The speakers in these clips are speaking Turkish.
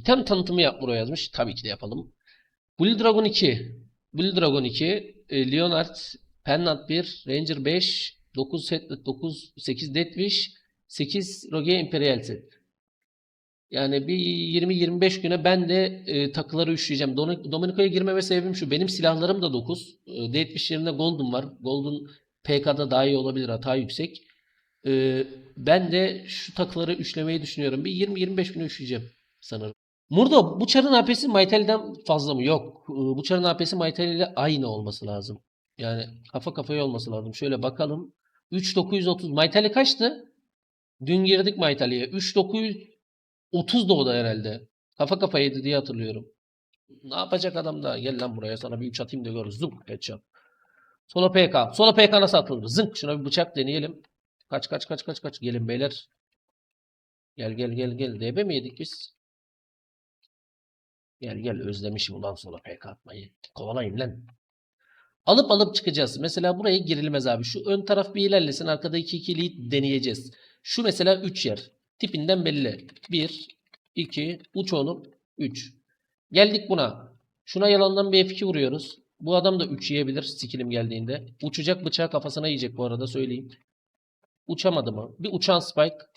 İtem tanıtımı yap buraya yazmış. Tabii ki de yapalım. Blue Dragon 2. Blue Dragon 2. e, Leonard. Pennant 1. Ranger 5. 9 Headlet 9. 8 Deathwish. 8 Rogue Imperial set. Yani bir 20-25 güne ben de e, takıları üşleyeceğim. Domenico'ya girmeme sebebim şu. Benim silahlarım da 9. E, Deathwish yerine Golden var. Golden PK'da daha iyi olabilir. Hata yüksek. E, ben de şu takıları üşlemeyi düşünüyorum. Bir 20-25 güne üşleyeceğim sanırım. Murdo bu çarın AP'si Maytel'den fazla mı? Yok. E, Bu çarın AP'si Maytel ile aynı olması lazım. Yani kafa kafaya olması lazım. Şöyle bakalım. 3930. Maytel'i kaçtı? Dün girdik Maytel'e. 3930 da o da herhalde. Kafa kafaydı diye hatırlıyorum. Ne yapacak adam da? Gel lan buraya sana bir üç atayım da gör. Zıp headshot. Solo PK. Solo PK nasıl atılır? Zınk. Şuna bir bıçak deneyelim. Kaç kaç kaç kaç kaç. Gelin beyler. Gel gel gel gel. DB mi yedik biz? Gel gel özlemişim ulan solo PK atmayı. Kovalayın lan. Alıp alıp çıkacağız. Mesela buraya girilmez abi. Şu ön taraf bir ilerlesin. Arkada 2 ikiliyi deneyeceğiz. Şu mesela 3 yer. Tipinden belli. 1, 2, uç oğlum. 3. Geldik buna. Şuna yalandan bir F2 vuruyoruz. Bu adam da 3 yiyebilir skillim geldiğinde. Uçacak bıçağı kafasına yiyecek bu arada söyleyeyim. Uçamadı mı? Bir uçan spike.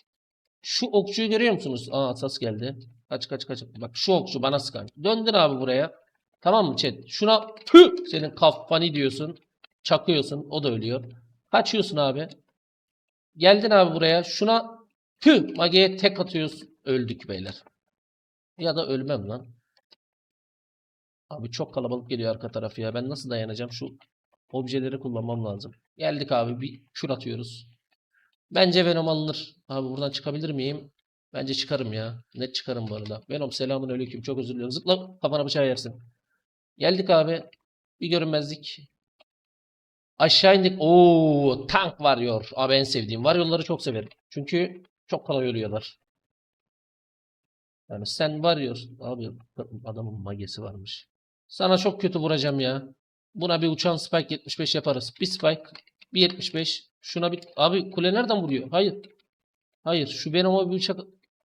Şu okçuyu görüyor musunuz? Aa asas geldi. Kaç kaç kaç. Bak şu okçu bana sıkan. Döndün abi buraya. Tamam mı chat? Şuna pü senin kafani diyorsun. Çakıyorsun. O da ölüyor. Kaçıyorsun abi. Geldin abi buraya. Şuna pü mageye tek atıyorsun. Öldük beyler. Ya da ölmem lan. Abi çok kalabalık geliyor arka tarafı ya. Ben nasıl dayanacağım? Şu objeleri kullanmam lazım. Geldik abi bir kür atıyoruz. Bence Venom alınır. Abi buradan çıkabilir miyim? Bence çıkarım ya. Net çıkarım bu arada. Venom selamun aleyküm. Çok özür diliyorum. Zıpla kafana bıçağı yersin. Geldik abi. Bir görünmezlik. Aşağı indik. Oo, tank varıyor. Abi en sevdiğim. Varyolları çok severim. Çünkü çok kolay ölüyorlar. Yani sen varıyor. Abi adamın magesi varmış. Sana çok kötü vuracağım ya. Buna bir uçan spike 75 yaparız. Bir spike. Bir 75. Şuna bir... Abi kule nereden vuruyor? Hayır. Hayır. Şu Venom'a bir bıçak...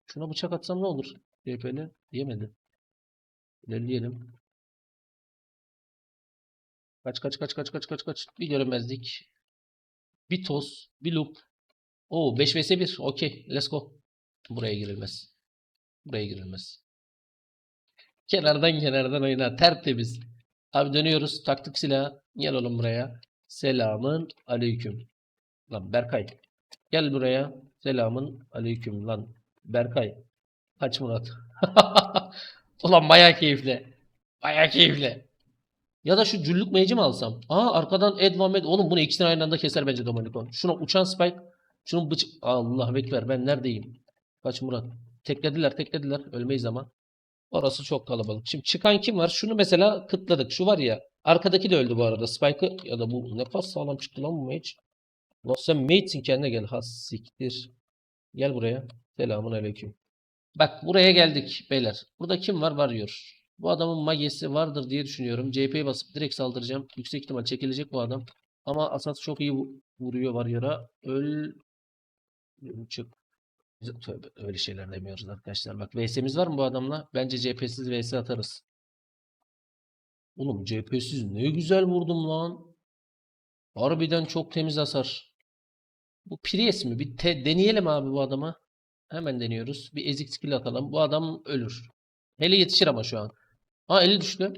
Şuna bıçak atsam ne olur? DP'li. Diyemedi. İlerleyelim. Kaç kaç kaç kaç kaç kaç kaç. Bir görünmezlik. Bir toz. Bir loop. Oo 5 vs 1. Okey. Let's go. Buraya girilmez. Buraya girilmez. Kenardan kenardan oyna. Tertemiz. Abi dönüyoruz. Taktık silahı. Gel oğlum buraya. Selamın aleyküm. Lan Berkay. Gel buraya. Selamın aleyküm lan. Berkay. Kaç Murat. Ulan baya keyifli. Baya keyifli. Ya da şu cüllük mage'i mi alsam? Aa arkadan Ed Van Med. Oğlum bunu ikisini aynı anda keser bence Domenico. Şuna uçan spike. Şunun bıç... Allah bekler ben neredeyim? Kaç Murat? Teklediler teklediler. Ölmeyiz ama. Orası çok kalabalık. Şimdi çıkan kim var? Şunu mesela kıtladık. Şu var ya. Arkadaki de öldü bu arada. Spike'ı ya da bu ne kadar sağlam çıktı lan bu mage. Lan mate'sin kendine gel. Ha siktir. Gel buraya. Selamun aleyküm. Bak buraya geldik beyler. Burada kim var? Varıyor. Bu adamın magesi vardır diye düşünüyorum. CP'ye basıp direkt saldıracağım. Yüksek ihtimal çekilecek bu adam. Ama Asas çok iyi vu- vuruyor Warrior'a. Öl... Çık. Tövbe öyle şeyler demiyoruz arkadaşlar. Bak VS'miz var mı bu adamla? Bence CP'siz VS atarız. Oğlum CP'siz ne güzel vurdum lan. Harbiden çok temiz hasar. Bu Prius mi? Bir te- deneyelim abi bu adama. Hemen deniyoruz. Bir ezik skill atalım. Bu adam ölür. Hele yetişir ama şu an. Ha eli düştü.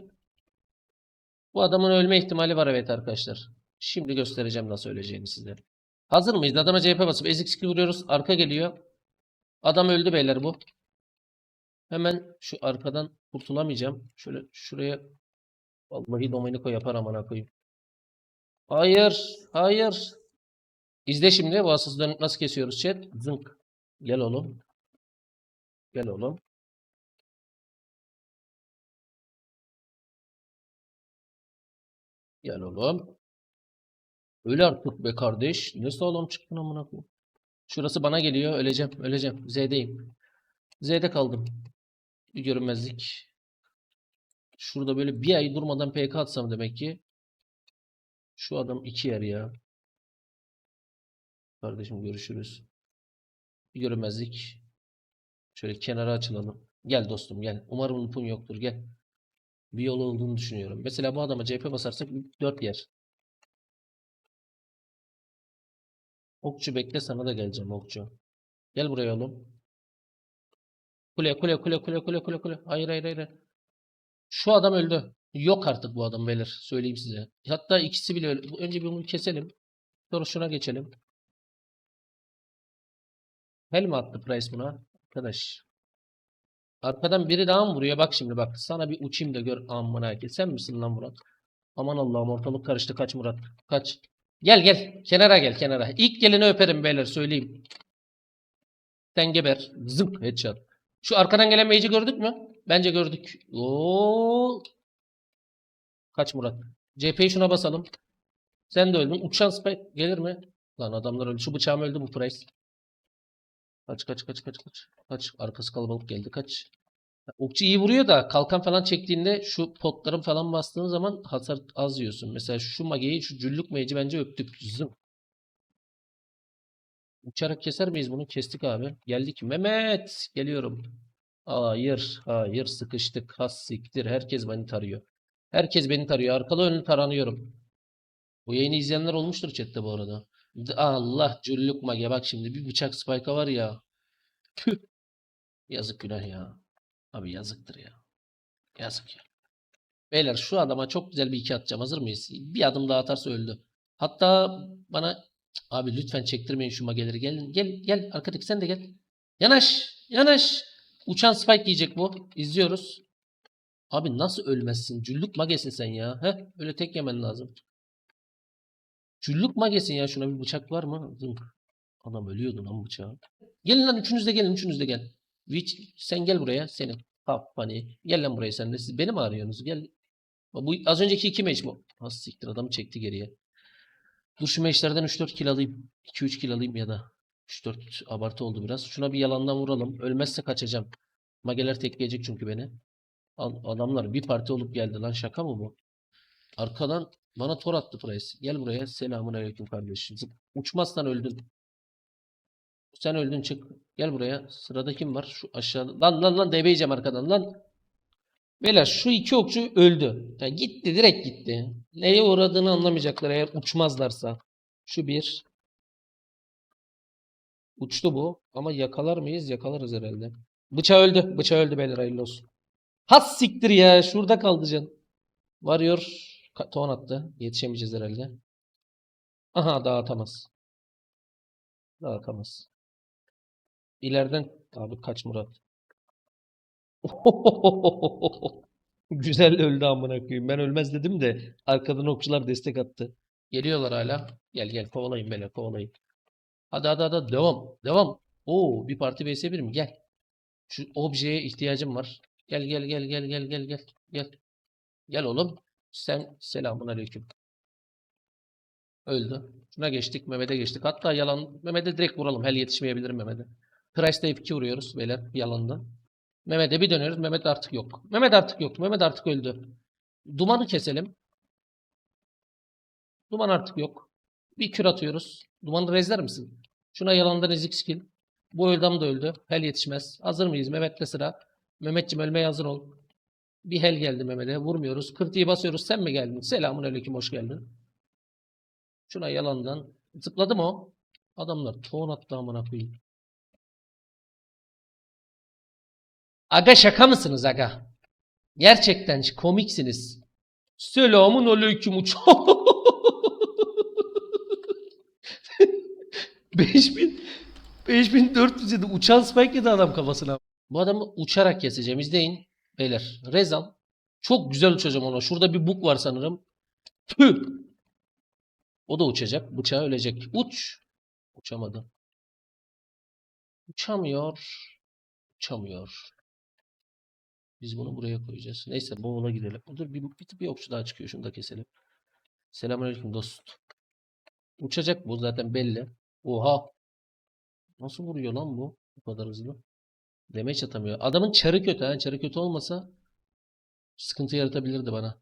Bu adamın ölme ihtimali var evet arkadaşlar. Şimdi göstereceğim nasıl öleceğini size. Hazır mıyız? Adama CHP basıp ezik skill vuruyoruz. Arka geliyor. Adam öldü beyler bu. Hemen şu arkadan kurtulamayacağım. Şöyle şuraya Vallahi Domenico yapar amına koyayım. Hayır. Hayır. İzle şimdi. Asası dönüp nasıl kesiyoruz chat. Zınk. Gel oğlum. Gel oğlum. Gel oğlum. Öyle artık be kardeş. Ne sağlam çıktın amına koyayım. Şurası bana geliyor. Öleceğim. Öleceğim. Z'deyim. Z'de kaldım. Bir görünmezlik. Şurada böyle bir ay durmadan PK atsam demek ki. Şu adam iki yer ya. Kardeşim görüşürüz. Bir görünmezlik. Şöyle kenara açılalım. Gel dostum gel. Umarım lupun yoktur gel. Bir yolu olduğunu düşünüyorum. Mesela bu adama CHP basarsak 4 yer. Okçu bekle sana da geleceğim okçu. Gel buraya oğlum. Kule kule kule kule kule kule kule. Hayır hayır hayır. Şu adam öldü. Yok artık bu adam beyler. Söyleyeyim size. Hatta ikisi bile öldü. Önce bir bunu keselim. Sonra şuna geçelim. Hel mi attı Price buna? Arkadaş. Arkadan biri daha mı vuruyor? Bak şimdi bak. Sana bir uçayım da gör. Aman ha. Sen misin lan Murat? Aman Allah'ım ortalık karıştı. Kaç Murat. Kaç. Gel gel. Kenara gel kenara. İlk geleni öperim beyler söyleyeyim. Sen geber. Zınk headshot. Şu arkadan gelen mage'i gördük mü? Bence gördük. Oo. Kaç Murat. CP'yi şuna basalım. Sen de öldün. Uçan spike gelir mi? Lan adamlar öldü. Şu bıçağım öldü bu Price. Kaç kaç kaç kaç kaç. Kaç. Arkası kalabalık geldi. Kaç. Okçu iyi vuruyor da kalkan falan çektiğinde şu potların falan bastığın zaman hasar az yiyorsun. Mesela şu mageyi, şu cüllük mage'i bence öptük. Zım. Uçarak keser miyiz bunu? Kestik abi. Geldik. Mehmet. Geliyorum. Hayır. Hayır. Sıkıştık. Has siktir. Herkes beni tarıyor. Herkes beni tarıyor. Arkalı önlü taranıyorum. Bu yayını izleyenler olmuştur chatte bu arada. Allah cüllük mage. Bak şimdi bir bıçak spike'a var ya. Tüh. Yazık günah ya. Abi yazıktır ya. Yazık ya. Beyler şu adama çok güzel bir iki atacağım. Hazır mıyız? Bir adım daha atarsa öldü. Hatta bana abi lütfen çektirmeyin şu mageleri. Gel gel gel arkadaki sen de gel. Yanaş yanaş. Uçan spike yiyecek bu. İzliyoruz. Abi nasıl ölmezsin? Cüllük magesin sen ya. Heh, öyle tek yemen lazım. Cüllük magesin ya. Şuna bir bıçak var mı? Zınk. Adam ölüyordu lan bıçağı. Gelin lan üçünüz de gelin. Üçünüz de gel. Witch sen gel buraya. Senin. Kafanı. Gel lan buraya sen de. Siz beni mi arıyorsunuz? Gel. Bu az önceki iki meç bu. Nasıl siktir adamı çekti geriye. Dur şu meşlerden 3-4 kill alayım. 2-3 kill alayım ya da. 3-4 abartı oldu biraz. Şuna bir yalandan vuralım. Ölmezse kaçacağım. Mageler tekleyecek çünkü beni. Adamlar bir parti olup geldi lan şaka mı bu? Arkadan bana tor attı Price. Gel buraya. Selamun aleyküm kardeşim. Zıp- Uçmazsan öldün. Sen öldün çık. Gel buraya. Sırada kim var? Şu aşağıda. Lan lan lan DB yiyeceğim arkadan lan. Beyler şu iki okçu öldü. Ya gitti direkt gitti. Neye uğradığını anlamayacaklar eğer uçmazlarsa. Şu bir. Uçtu bu. Ama yakalar mıyız? Yakalarız herhalde. Bıçağı öldü. Bıçağı öldü beyler hayırlı olsun. Has siktir ya. Şurada kaldı can. Varıyor. Ton attı. Yetişemeyeceğiz herhalde. Aha dağıtamaz. Dağıtamaz. İleriden abi kaç Murat. Güzel öldü amına koyayım. Ben ölmez dedim de arkadan okçular destek attı. Geliyorlar hala. Gel gel kovalayın beni kovalayın. Hadi hadi hadi devam. Devam. Oo bir parti vs 1 mi? Gel. Şu objeye ihtiyacım var. Gel gel gel gel gel gel gel. Gel. Gel oğlum. Sen selamun aleyküm. Öldü. Şuna geçtik. Mehmet'e geçtik. Hatta yalan. Mehmet'e direkt vuralım. Hel yetişmeyebilirim Mehmet'e. Price'da F2 vuruyoruz beyler yalandan. Mehmet'e bir dönüyoruz. Mehmet artık yok. Mehmet artık yok. Mehmet artık öldü. Dumanı keselim. Duman artık yok. Bir kür atıyoruz. Dumanı rezler misin? Şuna yalandan ezik skill. Bu öldüm de öldü. Hel yetişmez. Hazır mıyız? Mehmet'le sıra. Mehmetciğim ölmeye hazır ol. Bir hel geldi Mehmet'e. Vurmuyoruz. Kırtıyı basıyoruz. Sen mi geldin? Selamun aleyküm. Hoş geldin. Şuna yalandan. Zıpladı mı o? Adamlar ton attı amına koyayım. Aga şaka mısınız aga? Gerçekten komiksiniz. Selamun aleyküm uç. 5000 5407 uçan spike adam kafasına. Bu adamı uçarak keseceğim. İzleyin. Beyler. Rezal. Çok güzel uçacağım ona. Şurada bir buk var sanırım. Tüh. O da uçacak. Bıçağı ölecek. Uç. Uçamadı. Uçamıyor. Uçamıyor. Biz bunu buraya koyacağız. Neyse Boğul'a gidelim. Dur bir, bir, bir okçu daha çıkıyor. Şunu da keselim. Selamünaleyküm dost. Uçacak bu zaten belli. Oha. Nasıl vuruyor lan bu? Bu kadar hızlı. Demeç atamıyor. Adamın çarı kötü ha. Çarı kötü olmasa sıkıntı yaratabilirdi bana.